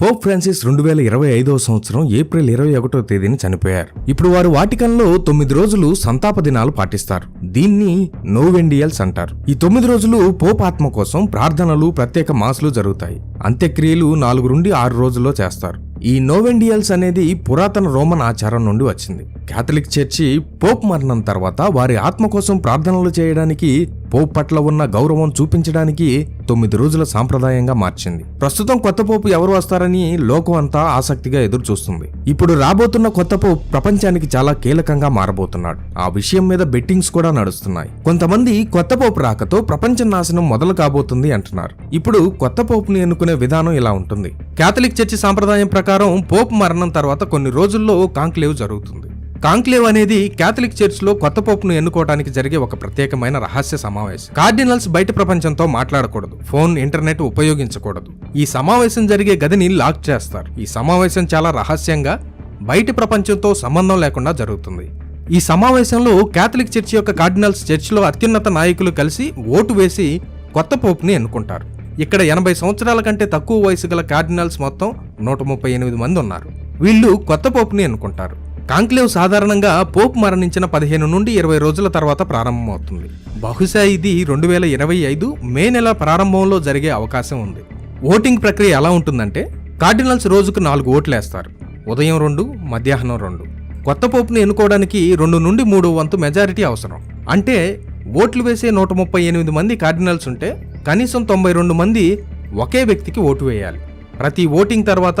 Pope Francis రెండు వేల ఇరవై ఐదవ సంవత్సరం ఏప్రిల్ ఇరవై ఒకటో తేదీని చనిపోయారు. ఇప్పుడు వారు వాటికన్లో తొమ్మిది రోజులు సంతాప దినాలు పాటిస్తారు. దీన్ని నోవెండియల్స్ అంటారు. ఈ తొమ్మిది రోజులు పోప్ ఆత్మ కోసం ప్రార్థనలు ప్రత్యేక మాసులు జరుగుతాయి. అంత్యక్రియలు నాలుగు నుండి ఆరు రోజుల్లో చేస్తారు. ఈ నోవెండియల్స్ అనేది పురాతన రోమన్ ఆచారం నుండి వచ్చింది. క్యాథలిక్ చర్చి పోప్ మరణం తర్వాత వారి ఆత్మ కోసం ప్రార్థనలు చేయడానికి పోప్ పట్ల ఉన్న గౌరవం చూపించడానికి తొమ్మిది రోజుల సాంప్రదాయంగా మార్చింది. ప్రస్తుతం కొత్త పోపు ఎవరు వస్తారని లోకం అంతా ఆసక్తిగా ఎదురు చూస్తుంది ఇప్పుడు రాబోతున్న కొత్త పోప్ ప్రపంచానికి చాలా కీలకంగా మారబోతున్నాడు. ఆ విషయం మీద బెట్టింగ్స్ కూడా నడుస్తున్నాయి. కొంతమంది కొత్త పోపు రాకతో ప్రపంచ నాశనం మొదలు కాబోతుంది అంటున్నారు. ఇప్పుడు కొత్త పోపుని ఎన్నుకునే విధానం ఇలా ఉంటుంది. కేథలిక్ చర్చి సాంప్రదాయం ప్రకారం పోప్ మరణం తర్వాత కొన్ని రోజుల్లో కాంక్లేవ్ జరుగుతుంది. కాంక్లేవ్ అనేది కేథలిక్ చర్చ్లో కొత్త పోపును ఎన్నుకోవడానికి జరిగే ఒక ప్రత్యేకమైన రహస్య సమావేశం. కార్డినల్స్ బయట ప్రపంచంతో మాట్లాడకూడదు. ఫోన్ ఇంటర్నెట్ ఉపయోగించకూడదు. ఈ సమావేశం జరిగే గదిని లాక్ చేస్తారు. ఈ సమావేశం చాలా రహస్యంగా బయటి ప్రపంచంతో సంబంధం లేకుండా జరుగుతుంది. ఈ సమావేశంలో కేథలిక్ చర్చ్ యొక్క కార్డినల్స్ చర్చిలో అత్యున్నత నాయకులు కలిసి ఓటు వేసి కొత్త పోపుని ఎన్నుకుంటారు. ఇక్కడ ఎనభై సంవత్సరాల కంటే తక్కువ వయసు గల కార్డినల్స్ మొత్తం నూట ముప్పై ఎనిమిది మంది ఉన్నారు. వీళ్ళు కొత్త పోపుని ఎన్నుకుంటారు. కాంక్లేవ్ సాధారణంగా పోప్ మరణించిన పదిహేను నుండి ఇరవై రోజుల తర్వాత ప్రారంభమవుతుంది. బహుశా ఇది రెండు వేల ఇరవై ఐదు మే నెల ప్రారంభంలో జరిగే అవకాశం ఉంది. ఓటింగ్ ప్రక్రియ ఎలా ఉంటుందంటే కార్డినల్స్ రోజుకు నాలుగు ఓట్లు వేస్తారు ఉదయం రెండు మధ్యాహ్నం రెండు. కొత్త పోపును ఎన్నుకోవడానికి రెండు నుండి మూడు వంతు మెజారిటీ అవసరం. అంటే ఓట్లు వేసే నూట ముప్పై ఎనిమిది మంది కార్డినల్స్ ఉంటే కనీసం తొంభై రెండు మంది ఒకే వ్యక్తికి ఓటు వేయాలి. ప్రతి ఓటింగ్ తర్వాత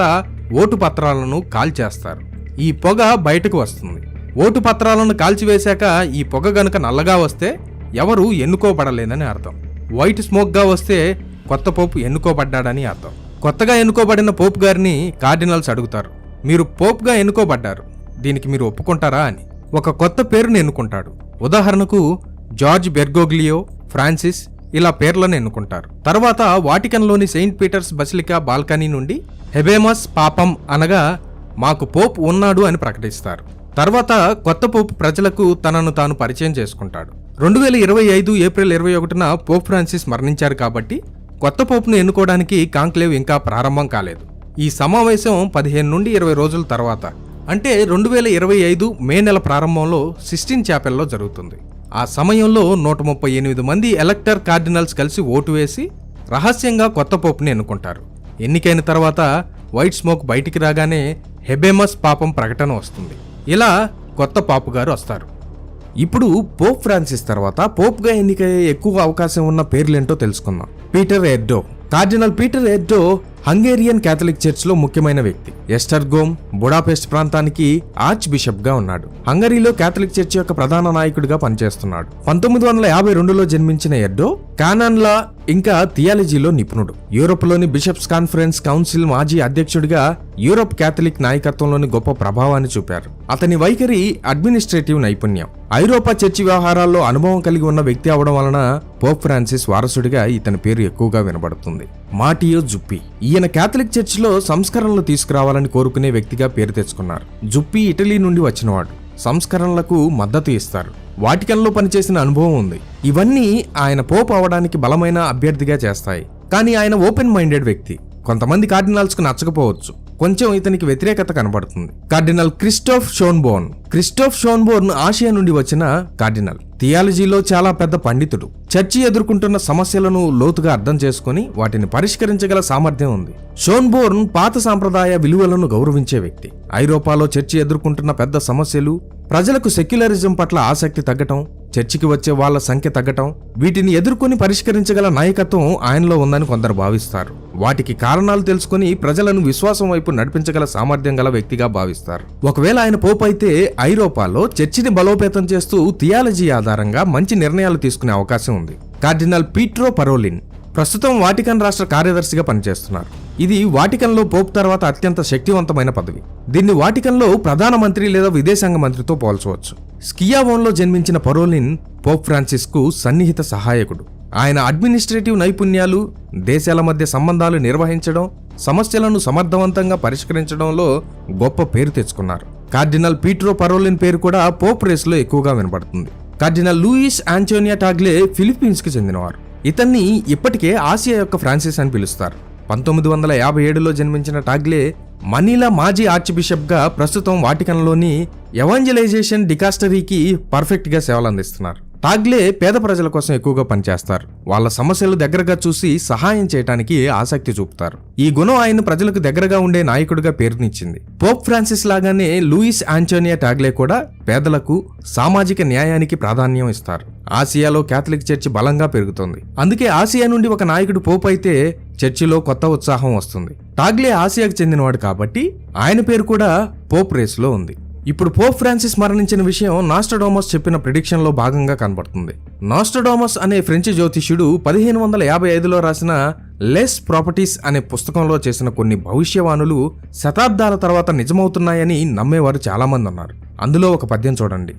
ఓటు పత్రాలను కాల్ చేస్తారు ఈ పొగ బయటకు వస్తుంది. ఓటు పత్రాలను కాల్చివేశాక ఈ పొగ గనుక నల్లగా వస్తే ఎవరు ఎన్నుకోబడలేదని అర్థం. వైట్ స్మోక్గా వస్తే కొత్త పోపు ఎన్నుకోబడ్డాడని అర్థం. కొత్తగా ఎన్నుకోబడిన పోపు గారిని కార్డినల్స్ అడుగుతారు. మీరు పోప్గా ఎన్నుకోబడ్డారు. దీనికి మీరు ఒప్పుకుంటారా అని. ఒక కొత్త పేరును ఎన్నుకుంటాడు. ఉదాహరణకు జార్జ్ బెర్గోగ్లియో ఫ్రాన్సిస్ ఇలా పేర్లను ఎన్నుకుంటారు. తర్వాత వాటికన్లోని సెయింట్ పీటర్స్ బసిలికా బాల్కనీ నుండి హెబేమస్ పాపం అనగా మాకు పోప్ ఉన్నాడు అని ప్రకటిస్తారు. తర్వాత కొత్త పోప్ ప్రజలకు తనను తాను పరిచయం చేసుకుంటాడు. రెండు వేల ఇరవై ఐదు ఏప్రిల్ ఇరవై ఒకటిన పోప్ ఫ్రాన్సిస్ మరణించారు కాబట్టి కొత్త పోప్ను ఎన్నుకోవడానికి కాంక్లేవ్ ఇంకా ప్రారంభం కాలేదు. ఈ సమావేశం పదిహేను నుండి ఇరవై రోజుల తర్వాత అంటే రెండు వేల ఇరవై ఐదు మే నెల ప్రారంభంలో సిస్టిన్ చాపెల్లో జరుగుతుంది. ఆ సమయంలో నూట ముప్పై ఎనిమిది మంది ఎలక్టర్ కార్డినల్స్ కలిసి ఓటు వేసి రహస్యంగా కొత్త పోపుని ఎన్నుకుంటారు. ఎన్నికైన తర్వాత వైట్ స్మోక్ బయటికి రాగానే హెబేమస్ పాపం ప్రకటన వస్తుంది. ఇలా కొత్త పాపు గారు వస్తారు. ఇప్పుడు పోప్ ఫ్రాన్సిస్ తర్వాత పోప్గా ఎన్నికయ్యే ఎక్కువ అవకాశం ఉన్న పేర్లేంటో తెలుసుకుందాం. Peter Erdo cardinal Peter Erdo Hungarian Catholic చర్చ్లో ముఖ్యమైన వ్యక్తి. ఎస్టర్గోమ్ బుడాపెస్ట్ ప్రాంతానికి ఆర్చ్ బిషప్గా ఉన్నాడు. హంగరీలో క్యాథలిక్ చర్చ్ యొక్క ప్రధాన నాయకుడిగా పనిచేస్తున్నాడు. పంతొమ్మిది వందల యాభై రెండులో జన్మించిన ఎడ్డో కానాన్లా ఇంకా థియాలజీలో నిపుణుడు. యూరోప్లోని బిషప్స్ కాన్ఫరెన్స్ కౌన్సిల్ మాజీ అధ్యక్షుడిగా యూరోప్ క్యాథలిక్ నాయకత్వంలోని గొప్ప ప్రభావాన్ని చూపారు. అతని వైఖరి అడ్మినిస్ట్రేటివ్ నైపుణ్యం. ఐరోపా చర్చి వ్యవహారాల్లో అనుభవం కలిగి ఉన్న వ్యక్తి అవడం వలన పోప్ ఫ్రాన్సిస్ వారసుడిగా ఇతని పేరు ఎక్కువగా వినబడుతుంది. Matteo Zuppi. ఈయన కేథలిక్ చర్చిలో సంస్కరణలు తీసుకురావాలని కోరుకునే వ్యక్తిగా పేరు తెచ్చుకున్నారు. జుప్పి ఇటలీ నుండి వచ్చినవాడు. సంస్కరణలకు మద్దతు ఇస్తారు. వాటికన్లో పనిచేసిన అనుభవం ఉంది. ఇవన్నీ ఆయన పోప్ అవడానికి బలమైన అభ్యర్థిగా చేస్తాయి. కానీ ఆయన ఓపెన్ మైండెడ్ వ్యక్తి. కొంతమంది కార్డినల్స్కు నచ్చకపోవచ్చు. కొంచెం ఇతనికి వ్యతిరేకత కనబడుతుంది. Cardinal Christoph Schonborn. Christoph Schonborn Asia నుండి వచ్చిన కార్డినల్. థియాలజీలో చాలా పెద్ద పండితుడు. చర్చి ఎదుర్కొంటున్న సమస్యలను లోతుగా అర్థం చేసుకుని వాటిని పరిష్కరించగల సామర్థ్యం ఉంది. షోన్బోర్న్ పాత సాంప్రదాయ విలువలను గౌరవించే వ్యక్తి. ఐరోపాలో చర్చి ఎదుర్కొంటున్న పెద్ద సమస్యలు ప్రజలకు సెక్యులరిజం పట్ల ఆసక్తి తగ్గటం చర్చికి వచ్చే వాళ్ళ సంఖ్య తగ్గటం వీటిని ఎదుర్కొని పరిష్కరించగల నాయకత్వం ఆయనలో ఉందని కొందరు భావిస్తారు. వాటికి కారణాలు తెలుసుకుని ప్రజలను విశ్వాసం వైపు నడిపించగల సామర్థ్యం గల వ్యక్తిగా భావిస్తారు. ఒకవేళ ఆయన పోపు అయితే ఐరోపాలో చర్చిని బలోపేతం చేస్తూ థియాలజీ ఆధారంగా మంచి నిర్ణయాలు తీసుకునే అవకాశం ఉంది. కార్డినల్ పీట్రో పరోలిన్ ప్రస్తుతం వాటికన్ రాష్ట్ర కార్యదర్శిగా పనిచేస్తున్నారు. ఇది వాటికన్లో పోప్ తర్వాత అత్యంత శక్తివంతమైన పదవి. దీన్ని వాటికన్లో ప్రధానమంత్రి లేదా విదేశాంగ మంత్రితో పోల్చవచ్చు. స్కియావోన్లో జన్మించిన పరోలిన్ పోప్ ఫ్రాన్సిస్కు సన్నిహిత సహాయకుడు. ఆయన అడ్మినిస్ట్రేటివ్ నైపుణ్యాలు దేశాల మధ్య సంబంధాలు నిర్వహించడం సమస్యలను సమర్థవంతంగా పరిష్కరించడంలో గొప్ప పేరు తెచ్చుకున్నారు. కార్డినల్ పీట్రో పరోలిన్ పేరు కూడా పోప్ రేస్లో ఎక్కువగా వినబడుతుంది కార్డినల్ లూయిస్ ఆంటోనియా టాగ్లే ఫిలిప్పీన్స్కి చెందినవారు. ఇతన్ని ఇప్పటికే ఆసియా యొక్క ఫ్రాన్సిస్ అని పిలుస్తారు. పంతొమ్మిది వందల యాభై ఏడులో జన్మించిన టాగ్లే మనీలా మాజీ ఆర్చ్ బిషప్గా ప్రస్తుతం వాటికన్లోని ఎవాంజలైజేషన్ డికాస్టరీకి పర్ఫెక్ట్గా సేవలు అందిస్తున్నారు టాగ్లే పేద ప్రజల కోసం ఎక్కువగా పనిచేస్తారు. వాళ్ళ సమస్యలు దగ్గరగా చూసి సహాయం చేయడానికి ఆసక్తి చూపుతారు. ఈ గుణం ఆయన ప్రజలకు దగ్గరగా ఉండే నాయకుడిగా పేరునిచ్చింది. పోప్ ఫ్రాన్సిస్ లాగానే లూయిస్ ఆంటోనియా టాగ్లే కూడా పేదలకు సామాజిక న్యాయానికి ప్రాధాన్యం ఇస్తారు. ఆసియాలో కేథలిక్ చర్చి బలంగా పెరుగుతుంది. అందుకే ఆసియా నుండి ఒక నాయకుడు పోప్ అయితే చర్చిలో కొత్త ఉత్సాహం వస్తుంది. టాగ్లే ఆసియాకు చెందినవాడు కాబట్టి ఆయన పేరు కూడా పోప్ రేసులో ఉంది. ఇప్పుడు పోప్ ఫ్రాన్సిస్ మరణించిన విషయం నాస్టడోమస్ చెప్పిన ప్రిడిక్షన్లో భాగంగా కనబడుతుంది. నాస్టడోమస్ అనే ఫ్రెంచ్ జ్యోతిష్యుడు పదిహేను వందల యాభై ఐదులో రాసిన లెస్ ప్రాపర్టీస్ అనే పుస్తకంలో చేసిన కొన్ని భవిష్యవాణులు శతాబ్దాల తర్వాత నిజమవుతున్నాయని నమ్మేవారు చాలామంది ఉన్నారు అందులో ఒక పద్యం చూడండి.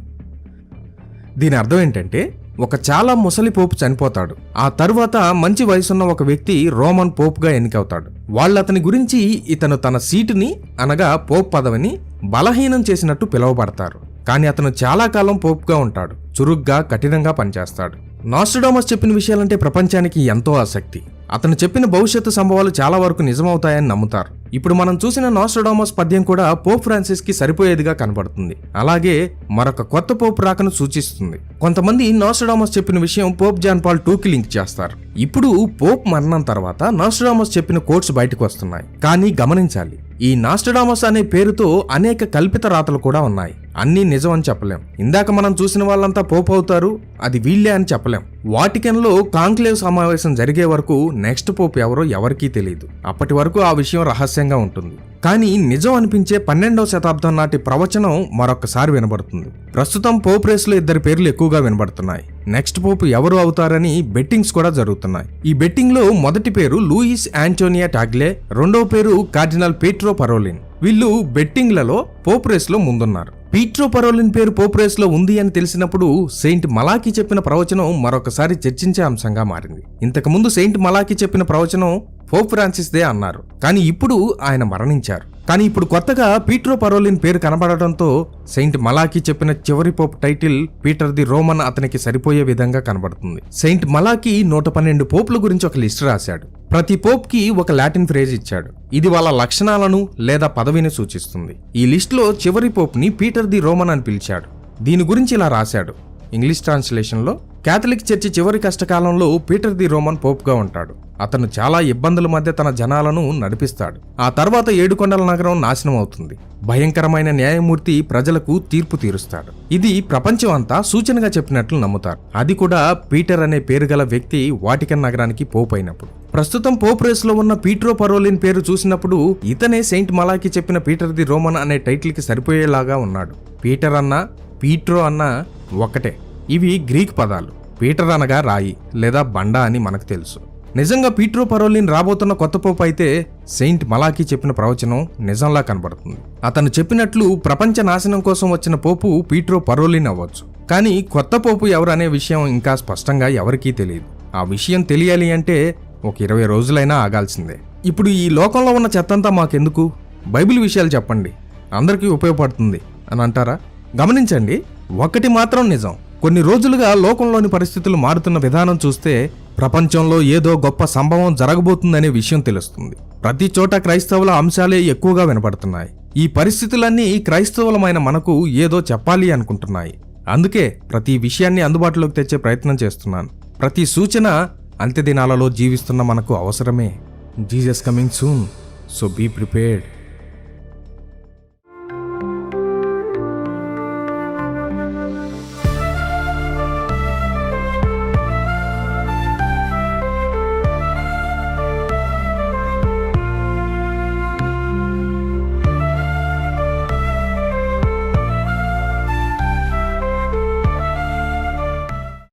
దీని అర్థం ఏంటంటే ఒక చాలా ముసలి పోపు చనిపోతాడు. ఆ తరువాత మంచి వయసున్న ఒక వ్యక్తి రోమన్ పోప్గా ఎన్నికవుతాడు. వాళ్ళతని గురించి ఇతను తన సీటుని అనగా పోప్ పదవిని బలహీనం చేసినట్టు పిలువబడతారు. కానీ అతను చాలా కాలం పోప్గా ఉంటాడు. చురుగ్గా కఠినంగా పనిచేస్తాడు. నాస్టడామస్ చెప్పిన విషయాలంటే ప్రపంచానికి ఎంతో ఆసక్తి. అతను చెప్పిన భవిష్యత్తు సంభవాలు చాలా వరకు నిజమవుతాయని నమ్ముతారు. ఇప్పుడు మనం చూసిన నాస్టడామస్ పద్యం కూడా పోప్ ఫ్రాన్సిస్కి సరిపోయేదిగా కనబడుతుంది. అలాగే మరొక కొత్త పోప్ రాకను సూచిస్తుంది. కొంతమంది నాస్టడామస్ చెప్పిన విషయం పోప్ జాన్ పాల్ టూకి లింక్ చేస్తారు. ఇప్పుడు పోప్ మరణం తర్వాత నాస్టడామస్ చెప్పిన కోట్స్ బయటకు వస్తున్నాయి. కానీ గమనించాలి ఈ నాస్టడామస్ అనే పేరుతో అనేక కల్పిత రాతలు కూడా ఉన్నాయి. అన్నీ నిజం అని చెప్పలేం. ఇందాక మనం చూసిన వాళ్ళంతా పోప్ అవుతారు అది వీళ్ళే అని చెప్పలేం. వాటికన్లో కాంక్లేవ్ సమావేశం జరిగే వరకు నెక్స్ట్ పోప్ ఎవరో ఎవరికీ తెలియదు అప్పటి వరకు ఆ విషయం రహస్యంగా ఉంటుంది. కానీ నిజం అనిపించే పన్నెండవ శతాబ్దం నాటి ప్రవచనం మరొకసారి వినబడుతుంది. ప్రస్తుతం పోప్ రేసులో ఇద్దరు పేర్లు ఎక్కువగా వినబడుతున్నాయి. నెక్స్ట్ పోప్ ఎవరు అవుతారని బెట్టింగ్స్ కూడా జరుగుతున్నాయి. ఈ బెట్టింగ్లో మొదటి పేరు లూయిస్ ఆంటోనియా టాగ్లే రెండవ పేరు కార్డినల్ పీట్రో పరోలిన్. వీళ్ళు బెట్టింగ్లలో పోప్ రేసులో ముందున్నారు. పీట్రో పరోలిన్ పేరు పోప్రేస్లో ఉంది అని తెలిసినప్పుడు సెయింట్ మలాకి చెప్పిన ప్రవచనం మరొకసారి చర్చించే అంశంగా మారింది. ఇంతకుముందు సెయింట్ మలాకి చెప్పిన ప్రవచనం పోప్ ఫ్రాన్సిస్ దే అన్నారు. కానీ ఇప్పుడు ఆయన మరణించారు. కానీ ఇప్పుడు కొత్తగా పీట్రో పరోలిన్ పేరు కనబడటంతో సెయింట్ మలాకి చెప్పిన చివరి pope title Peter the Roman అతనికి సరిపోయే విధంగా కనబడుతుంది. సెయింట్ మలాకి నూట పన్నెండు పోపుల గురించి ఒక లిస్ట్ రాశాడు. ప్రతి పోప్కి ఒక లాటిన్ ఫ్రేజ్ ఇచ్చాడు. ఇది వాళ్ళ లక్షణాలను లేదా పదవిని సూచిస్తుంది. ఈ లిస్ట్లో చివరి పోప్ని పీటర్ ది రోమన్ అని పిలిచాడు. దీని గురించి ఇలా రాశాడు. ఇంగ్లీష్ ట్రాన్స్లేషన్లో కేథలిక్ చర్చి చివరి కష్టకాలంలో పీటర్ ది రోమన్ పోప్గా ఉంటాడు. అతను చాలా ఇబ్బందుల మధ్య తన జనాలను నడిపిస్తాడు. ఆ తర్వాత ఏడుకొండల నగరం నాశనం అవుతుంది భయంకరమైన న్యాయమూర్తి ప్రజలకు తీర్పు తీరుస్తాడు. ఇది ప్రపంచం అంతా సూచనగా చెప్పినట్లు నమ్ముతారు. అది కూడా పీటర్ అనే పేరు గల వ్యక్తి వాటికన్ నగరానికి పోప్ అయినప్పుడు. ప్రస్తుతం పోప్ రేస్లో ఉన్న పీట్రో పరోలిన్ పేరు చూసినప్పుడు ఇతనే సెయింట్ మలాకి చెప్పిన పీటర్ ది రోమన్ అనే టైటిల్కి సరిపోయేలాగా ఉన్నాడు. పీటర్ అన్న పీట్రో అన్న ఒకటే. ఇవి గ్రీక్ పదాలు. పీటర్ అనగా రాయి లేదా బండ అని మనకు తెలుసు. నిజంగా పీట్రో పరోలిన్ రాబోతున్న కొత్త పోపు అయితే సెయింట్ మలాకి చెప్పిన ప్రవచనం నిజంలా కనబడుతుంది. అతను చెప్పినట్లు ప్రపంచ నాశనం కోసం వచ్చిన పోపు పీట్రో పరోలిన్ అవ్వచ్చు. కానీ కొత్త పోపు ఎవరనే విషయం ఇంకా స్పష్టంగా ఎవరికీ తెలియదు. ఆ విషయం తెలియాలి అంటే ఒక ఇరవై రోజులైనా ఆగాల్సిందే. ఇప్పుడు ఈ లోకంలో ఉన్న చెత్తంతా మాకెందుకు? బైబిల్ విషయాలు చెప్పండి. అందరికీ ఉపయోగపడుతుంది అని అంటారా? గమనించండి ఒకటి మాత్రం నిజం. కొన్ని రోజులుగా లోకంలోని పరిస్థితులు మారుతున్న విధానం చూస్తే ప్రపంచంలో ఏదో గొప్ప సంభవం జరగబోతుందనే విషయం తెలుస్తుంది. ప్రతి చోట క్రైస్తవుల అంశాలే ఎక్కువగా వినపడుతున్నాయి. ఈ పరిస్థితులన్నీ క్రైస్తవులమైన మనకు ఏదో చెప్పాలి అనుకుంటున్నాయి. అందుకే ప్రతి విషయాన్ని అందుబాటులోకి తెచ్చే ప్రయత్నం చేస్తున్నాను. ప్రతి సూచన అంత్యదినాలలో జీవిస్తున్న మనకు అవసరమే. Jesus coming soon so be prepared.